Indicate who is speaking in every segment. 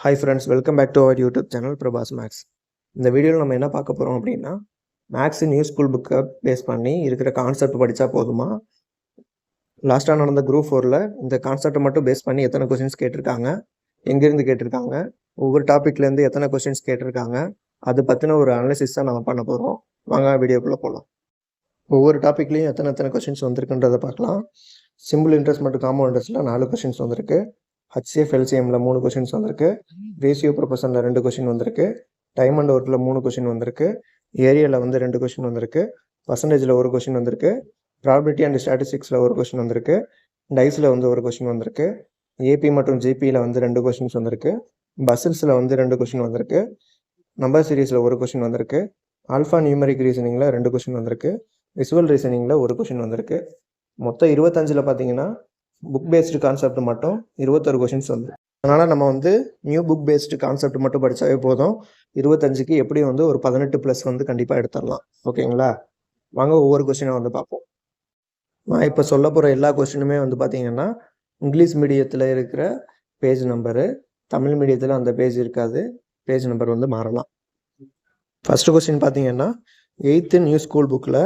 Speaker 1: Hi friends welcome back to our YouTube channel Prabhas maths இந்த வீடியோவில் நம்ம என்ன பார்க்க போகிறோம் அப்படின்னா மேக்ஸ் நியூ ஸ்கூல் புக்கை பேஸ் பண்ணி இருக்கிற கான்செப்ட் படித்தா போதுமா? லாஸ்ட்டாக நடந்த குரூப் ஃபோரில் இந்த கான்செப்டை மட்டும் பேஸ் பண்ணி எத்தனை கொஷின்ஸ் கேட்டிருக்காங்க? எங்கேருந்து கேட்டிருக்காங்க? ஒவ்வொரு டாப்பிக்லேருந்து எத்தனை கொஷின்ஸ் கேட்டிருக்காங்க? அது பற்றின ஒரு அனாலிசிஸ் தான் நம்ம பண்ண போகிறோம் வாங்க வீடியோக்குள்ளே போகலாம் ஒவ்வொரு டாப்பிக்லேயும் எத்தனை எத்தனை கொஷின்ஸ் வந்திருக்குன்றதை பார்க்கலாம். சிம்பிள் இன்ட்ரெஸ்ட் மற்றும் காமன் இன்ட்ரெஸ்ட்டில் நாலு கொஷின்ஸ் வந்திருக்கு. ஹச்சிஎஃப் எல்சிஎம்ல மூணு கொஷின்ஸ் வந்திருக்கு ரேசியோ ப்ரொபஷனில் ரெண்டு கொஷின் வந்திருக்கு டைமண்ட் ஒர்க்கில் மூணு கொஷின் வந்திருக்கு ஏரியாவில் வந்து ரெண்டு கொஷின் வந்திருக்கு பர்சன்டேஜில் ஒரு கொஷின் வந்திருக்கு ப்ராபிலிட்டி அண்ட் ஸ்டாட்டிஸ்டிக்ஸில் ஒரு கொஷின் வந்திருக்கு டைஸில் வந்து ஒரு கொஷின் வந்திருக்கு ஏபி மற்றும் ஜிபியில் வந்து ரெண்டு கொஷின்ஸ் வந்திருக்கு பஸ்ஸில்ஸில் வந்து ரெண்டு கொஷின் வந்திருக்கு நம்பர் சீரீஸில் ஒரு கொஷின் வந்திருக்கு ஆல்ஃபா நியூமரிக் ரீசனிங்கில் ரெண்டு கொஷின் வந்திருக்கு விசுவல் ரீசனிங்கில் ஒரு கொஷின் வந்திருக்கு மொத்தம் இருபத்தஞ்சில் பார்த்தீங்கன்னா புக் பேஸ்டு கான்செப்ட் மட்டும் இருபத்தொரு கொஷின்ஸ் வந்து. அதனால் நம்ம வந்து நியூ புக் பேஸ்டு கான்செப்ட் மட்டும் படித்தாவே போதும். இருபத்தஞ்சுக்கு எப்படியும் வந்து ஒரு பதினெட்டு ப்ளஸ் வந்து கண்டிப்பாக எடுத்துடலாம். ஓகேங்களா? வாங்க ஒவ்வொரு கொஷினை வந்து பார்ப்போம். நான் இப்போ சொல்ல போகிற எல்லா கொஸ்டினுமே வந்து பார்த்தீங்கன்னா இங்கிலீஷ் மீடியத்தில் இருக்கிற பேஜ் நம்பரு தமிழ் மீடியத்தில் அந்த பேஜ் இருக்காது. பேஜ் நம்பர் வந்து மாறலாம். ஃபஸ்ட்டு கொஸ்டின் பார்த்தீங்கன்னா எயித்து நியூ ஸ்கூல் புக்கில்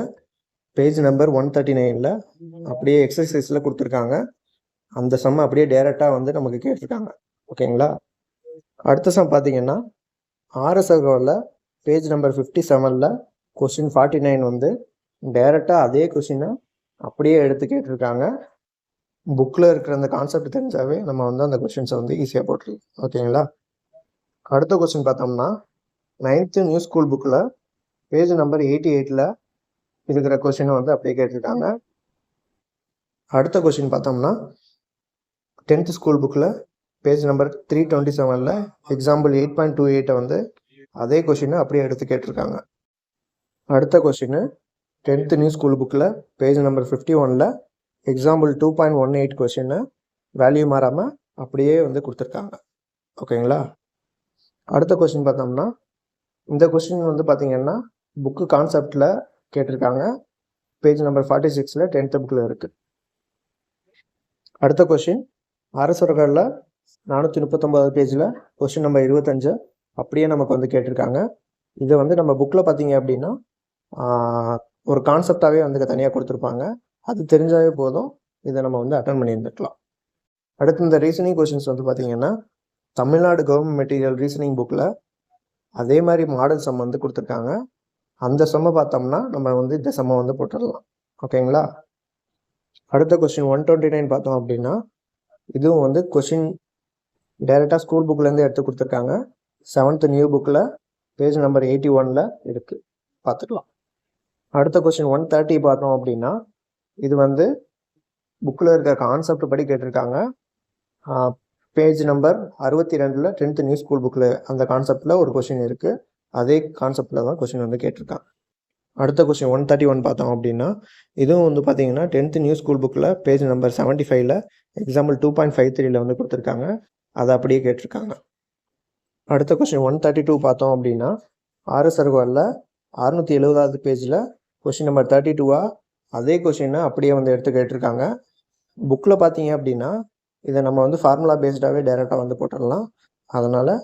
Speaker 1: பேஜ் நம்பர் ஒன் தேர்ட்டி நைனில் அப்படியே எக்ஸசைஸில் கொடுத்துருக்காங்க. அந்த சம் அப்படியே டேரெக்டாக வந்து நமக்கு கேட்டிருக்காங்க. ஓகேங்களா? அடுத்த சம் பார்த்தீங்கன்னா ஆர்எஸ்எஃப்ல பேஜ் நம்பர் ஃபிஃப்டி செவனில் கொஸ்டின் ஃபார்ட்டி நைன் வந்து டைரெக்டாக அதே கொஸ்டினை அப்படியே எடுத்து கேட்டிருக்காங்க. புக்கில் இருக்கிற அந்த கான்செப்ட் தெரிஞ்சாவே நம்ம வந்து அந்த கொஸ்டின்ஸை வந்து ஈஸியாக போட்டுருலாம் ஓகேங்களா? அடுத்த கொஸ்டின் பார்த்தோம்னா நைன்த்து நியூ ஸ்கூல் புக்கில் பேஜ் நம்பர் எயிட்டி எயிட்டில் இருக்கிற கொஸ்டினை வந்து அப்படியே கேட்டிருக்காங்க. அடுத்த கொஸ்டின் பார்த்தோம்னா டென்த்து ஸ்கூல் புக்கில் பேஜ் நம்பர் த்ரீ டுவெண்ட்டி செவனில் எக்ஸாம்பிள் எயிட் பாயிண்ட் டூ எயிட்டை வந்து அதே கொஷினை அப்படியே எடுத்து கேட்டிருக்காங்க. அடுத்த கொஷின் டென்த்து நியூ ஸ்கூல் புக்கில் பேஜ் நம்பர் ஃபிஃப்டி ஒனில் example two point one eight கொஷினை வேல்யூ மாறாமல் அப்படியே வந்து கொடுத்துருக்காங்க. ஓகேங்களா? அடுத்த கொஷின் பார்த்தோம்னா இந்த கொஷின் வந்து பார்த்தீங்கன்னா புக்கு கான்செப்டில் கேட்டிருக்காங்க. பேஜ் நம்பர் ஃபார்ட்டி சிக்ஸில் டென்த்து புக்கில் இருக்குது அடுத்த கொஷின் அரசர்களில் நானூற்றி முப்பத்தொம்போது பேஜில் கொஸ்டின் நம்பர் இருபத்தஞ்சு. அப்படியே நமக்கு வந்து கேட்டிருக்காங்க. இதை வந்து நம்ம புக்கில் பார்த்தீங்க அப்படின்னா ஒரு கான்செப்டாகவே வந்து தனியாக கொடுத்துருப்பாங்க. அது தெரிஞ்சாவே போதும். இதை நம்ம வந்து அட்டன் பண்ணியிருந்துக்கலாம். அடுத்து இந்த ரீசனிங் கொஷின்ஸ் வந்து பார்த்தீங்கன்னா தமிழ்நாடு கவர்மெண்ட் மெட்டீரியல் ரீசனிங் புக்கில் அதே மாதிரி மாடல் சம் வந்து கொடுத்துருக்காங்க. அந்த செம்மை பார்த்தோம்னா நம்ம வந்து இந்த செம்மை வந்து போட்டுடலாம். ஓகேங்களா? அடுத்த கொஸ்டின் ஒன் டுவெண்ட்டி நைன் பார்த்தோம் அப்படின்னா இதுவும் வந்து கொஷின் டைரெக்டாக ஸ்கூல் புக்லேருந்து எடுத்து கொடுத்துருக்காங்க. செவன்த் நியூ புக்கில் பேஜ் நம்பர் எயிட்டி ஒனில் இருக்குது பார்த்துக்கலாம். அடுத்த கொஷின் ஒன் தேர்ட்டி பார்த்தோம் அப்படின்னா இது வந்து புக்கில் இருக்கிற கான்செப்ட் படி கேட்டிருக்காங்க. பேஜ் நம்பர் அறுபத்தி ரெண்டில் டென்த் நியூ ஸ்கூல் புக்கில் அந்த கான்செப்டில் ஒரு கொஷின் இருக்குது அதே கான்செப்டில் தான் கொஷின் வந்து கேட்டிருக்காங்க. அடுத்த கொஸ்டின் ஒன் தேர்ட்டி ஒன் பார்த்தோம் அப்படின்னா இதுவும் வந்து பார்த்தீங்கன்னா டென்த்து நியூ ஸ்கூல் புக்கில் பேஜ் நம்பர் செவன்ட்டி ஃபைவ்ல எக்ஸாம்பிள் டூ பாயிண்ட் ஃபைவ் த்ரீல வந்து கொடுத்துருக்காங்க. அதை அப்படியே கேட்டிருக்காங்க. அடுத்த கொஸ்டின் ஒன் தேர்ட்டி டூ பார்த்தோம் அப்படின்னா ஆர்எஸ் அறுவலில் அறுநூற்றி எழுபதாவது பேஜில் கொஸ்டின் நம்பர் தேர்ட்டி டூவா அதே கொஸ்டினை அப்படியே வந்து எடுத்து கேட்டிருக்காங்க. புக்கில் பார்த்தீங்க அப்படின்னா இதை நம்ம வந்து ஃபார்முலா பேஸ்டாகவே டைரெக்டாக வந்து போட்டுடலாம். அதனால்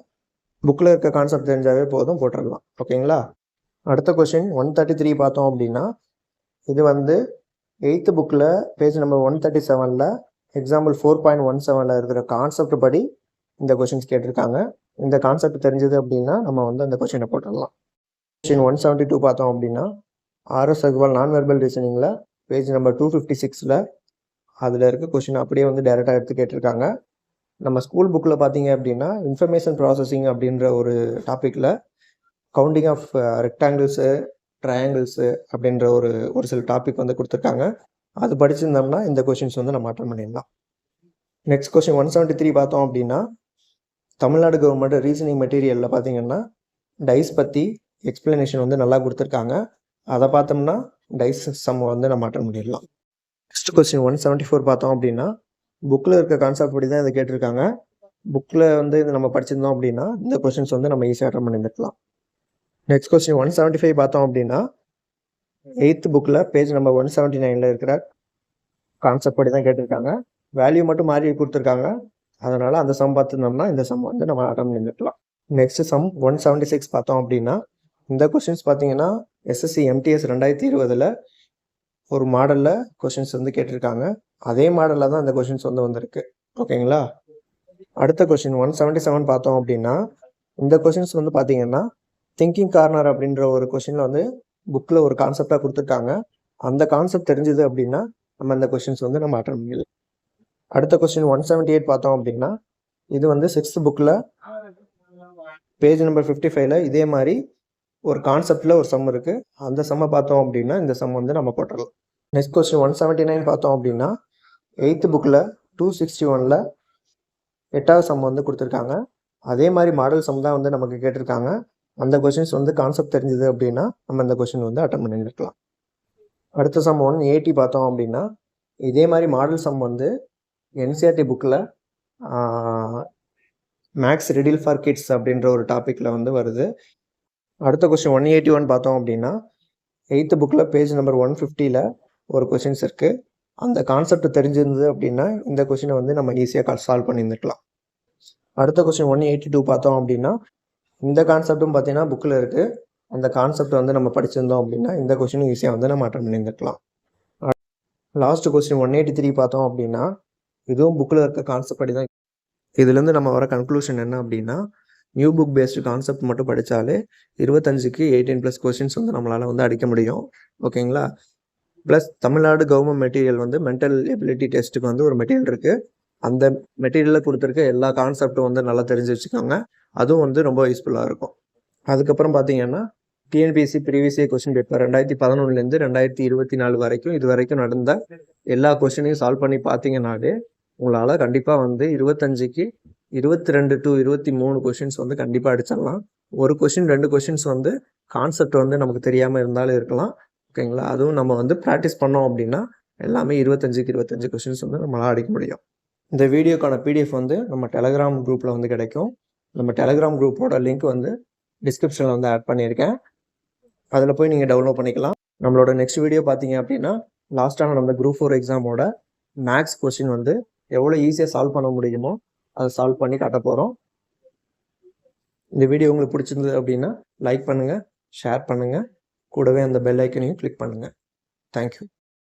Speaker 1: புக்கில் இருக்க கான்செப்ட் தெரிஞ்சாவே போதும் போட்டுடலாம். ஓகேங்களா அடுத்த கொஸ்டின் ஒன் தேர்ட்டி த்ரீ பார்த்தோம் அப்படின்னா இது வந்து எயித்து புக்கில் பேஜ் நம்பர் ஒன் தேர்ட்டி செவனில் எக்ஸாம்பிள் ஃபோர் பாயிண்ட் ஒன் செவனில் இருக்கிற கான்செப்ட் படி இந்த கொஷின்ஸ் கேட்டிருக்காங்க. இந்த கான்செப்ட் தெரிஞ்சது அப்படின்னா நம்ம வந்து அந்த கொஷினை போட்டுடலாம். கொஷின் ஒன் செவன்ட்டி டூ பார்த்தோம் அப்படின்னா ஆர்எஸ் அக்வால் நான் வெர்பல் ரீசனிங்கில் பேஜ் நம்பர் டூ ஃபிஃப்டி சிக்ஸில் அதில் இருக்க கொஷின் அப்படியே வந்து டேரெக்டாக எடுத்து கேட்டிருக்காங்க. நம்ம ஸ்கூல் புக்கில் பார்த்தீங்க அப்படின்னா இன்ஃபர்மேஷன் ப்ராசஸிங் அப்படின்ற ஒரு டாப்பிக்கில் கவுண்டிங் ஆஃப் ரெக்டாங்கிள்ஸு ட்ரையாங்கிள்ஸு அப்படின்ற ஒரு ஒரு சில டாபிக் வந்து கொடுத்துருக்காங்க. அது படிச்சிருந்தோம்னா இந்த கொஷின்ஸ் வந்து நம்ம அட்டன் பண்ணிடலாம். Next question one seventy three பார்த்தோம் அப்படின்னா தமிழ்நாடு கவர்மெண்ட் ரீசனிங் மெட்டீரியலில் பார்த்தீங்கன்னா டைஸ் பற்றி எக்ஸ்பிளனேஷன் வந்து நல்லா கொடுத்துருக்காங்க. அதை பார்த்தோம்னா டைஸ் சம் வந்து நம்ம அட்டன் பண்ணிடலாம். Next question one seventy four பார்த்தோம் அப்படின்னா புக்கில் இருக்க கான்செப்ட் படி தான் இதை கேட்டிருக்காங்க. புக்கில் வந்து இது நம்ம படிச்சிருந்தோம் அப்படின்னா இந்த கொஸ்டின்ஸ் வந்து நம்ம ஈஸியாக அட்டன் பண்ணியிருக்கலாம் next question one seventy five பார்த்தோம் அப்படின்னா எயித்து புக்கில் பேஜ் நம்பர் ஒன் செவன்ட்டி நைனில் இருக்கிற கான்செப்ட் படி தான் கேட்டிருக்காங்க. வேல்யூ மட்டும் மாறி கொடுத்துருக்காங்க. அதனால் அந்த சம் பார்த்துருந்தோம்னா இந்த சம் வந்து நம்ம அட்டம் பண்ணிக்கலாம். Next sum one seventy six பார்த்தோம் அப்படின்னா இந்த கொஸ்டின்ஸ் பார்த்தீங்கன்னா எஸ்எஸ்சி எம்டிஎஸ் ரெண்டாயிரத்தி இருபதில் ஒரு மாடலில் கொஷின்ஸ் வந்து கேட்டிருக்காங்க. அதே மாடலில் தான் இந்த கொஷின்ஸ் வந்து வந்திருக்கு. ஓகேங்களா? அடுத்த கொஷின் ஒன் செவன்ட்டி செவன் பார்த்தோம் அப்படின்னா இந்த கொஷின்ஸ் வந்து பார்த்தீங்கன்னா திங்கிங் கார்னர் அப்படின்ற ஒரு கொஷினில் வந்து புக்கில் ஒரு கான்செப்டாக கொடுத்துருக்காங்க. அந்த கான்செப்ட் தெரிஞ்சது அப்படின்னா நம்ம அந்த கொஷின்ஸ் வந்து நம்ம அட்டன் பண்ணிடலாம். அடுத்த கொஸ்டின் ஒன் செவன்டி எயிட் பார்த்தோம் அப்படின்னா இது வந்து சிக்ஸ்த் புக்கில் பேஜ் நம்பர் ஃபிஃப்டி ஃபைவ்ல இதே மாதிரி ஒரு கான்செப்டில் ஒரு சம் இருக்குது அந்த சம்மை பார்த்தோம் அப்படின்னா இந்த சம் வந்து நம்ம போட்டுடலாம். Next question one seventy nine பார்த்தோம் அப்படின்னா எயித்து புக்கில் டூ சிக்ஸ்டி ஒனில் எட்டாவது சம் வந்து கொடுத்துருக்காங்க. அதே மாதிரி மாடல் சம் தான் வந்து நமக்கு கேட்டிருக்காங்க. அந்த கொஷின்ஸ் வந்து கான்செப்ட் தெரிஞ்சது அப்படின்னா நம்ம அந்த கொஷின் வந்து அட்டன் பண்ணிருக்கலாம் அடுத்த சம் ஒன் எயிட்டி பார்த்தோம் அப்படின்னா இதே மாதிரி மாடல் சம் வந்து என்சிஆர்டி புக்கில் மேக்ஸ் ரெடில் ஃபார் கிட்ஸ் அப்படின்ற ஒரு டாப்பிக்கில் வந்து வருது. அடுத்த கொஸ்டின் ஒன் எயிட்டி ஒன் பார்த்தோம் அப்படின்னா எயித்து புக்கில் பேஜ் நம்பர் ஒன் ஃபிஃப்டியில் ஒரு கொஷின்ஸ் இருக்குது அந்த கான்செப்ட் தெரிஞ்சிருந்தது அப்படின்னா இந்த கொஷினை வந்து நம்ம ஈஸியாக சால்வ் பண்ணியிருந்துக்கலாம் அடுத்த கொஸ்டின் ஒன் எயிட்டி டூ பார்த்தோம் அப்படின்னா இந்த கான்செப்ட்டும் பார்த்தீங்கன்னா புக்கில் இருக்குது அந்த கான்செப்ட் வந்து நம்ம படிச்சிருந்தோம் அப்படின்னா இந்த கொஸ்டினும் ஈஸியாக வந்து நம்ம attend பண்ணியிருந்துக்கலாம் last question one eighty three பார்த்தோம் அப்படின்னா இதுவும் புக்கில் இருக்க கான்செப்ட் படி தான் இதுலேருந்து நம்ம வர கன்க்ளூஷன் என்ன அப்படின்னா நியூ புக் பேஸ்டு கான்செப்ட் மட்டும் படித்தாலே இருபத்தஞ்சுக்கு எயிட்டீன் ப்ளஸ் கொஸ்டின்ஸ் வந்து நம்மளால் வந்து அடிக்க முடியும். ஓகேங்களா ப்ளஸ் தமிழ்நாடு கவர்மெண்ட் மெட்டீரியல் வந்து மென்டல் எபிலிட்டி டெஸ்ட்டுக்கு வந்து ஒரு மெட்டீரியல் இருக்குது அந்த மெட்டீரியலில் கொடுத்துருக்க எல்லா கான்செப்டும் வந்து நல்லா தெரிஞ்சு வச்சுக்கோங்க. அதுவும் வந்து ரொம்ப யூஸ்ஃபுல்லாக இருக்கும். அதுக்கப்புறம் பார்த்தீங்கன்னா TNPSC previous year question paper ரெண்டாயிரத்தி பதினொன்றுலேருந்து ரெண்டாயிரத்தி இருபத்தி நாலு வரைக்கும் இது வரைக்கும் நடந்த எல்லா கொஸ்டினையும் சால்வ் பண்ணி பார்த்தீங்கன்னாலே உங்களால் கண்டிப்பாக வந்து இருபத்தஞ்சுக்கு இருபத்தி ரெண்டு டு இருபத்தி மூணு கொஷின்ஸ் வந்து கண்டிப்பாக அடிச்சிடலாம். ஒரு கொஷின் ரெண்டு கொஷின்ஸ் வந்து கான்செப்ட் வந்து நமக்கு தெரியாமல் இருந்தாலும் இருக்கலாம். ஓகேங்களா? அதுவும் நம்ம வந்து ப்ராக்டிஸ் பண்ணோம் அப்படின்னா எல்லாமே இருபத்தஞ்சுக்கு இருபத்தஞ்சு கொஷின்ஸ் வந்து நம்மளால் அடிக்க முடியும். இந்த வீடியோக்கான பிடிஎஃப் வந்து நம்ம டெலகிராம் குரூப்பில் வந்து கிடைக்கும். நம்ம டெலகிராம் குரூப்போட லிங்க் வந்து டிஸ்கிரிப்ஷனில் வந்து ஆட் பண்ணியிருக்கேன். அதில் போய் நீங்கள் டவுன்லோட் பண்ணிக்கலாம். நம்மளோட நெக்ஸ்ட் வீடியோ பார்த்தீங்க அப்படின்னா லாஸ்ட்டான நம்ம குரூப் ஃபோர் எக்ஸாமோட மேக்ஸ் கொஸ்டின் வந்து எவ்வளோ ஈஸியாக சால்வ் பண்ண முடியுமோ அதை சால்வ் பண்ணி காட்ட போகிறோம் இந்த வீடியோ உங்களுக்கு பிடிச்சிருந்தது அப்படின்னா லைக் பண்ணுங்கள் ஷேர் பண்ணுங்கள் கூடவே அந்த பெல் ஐக்கனையும் கிளிக் பண்ணுங்கள் தேங்க்யூ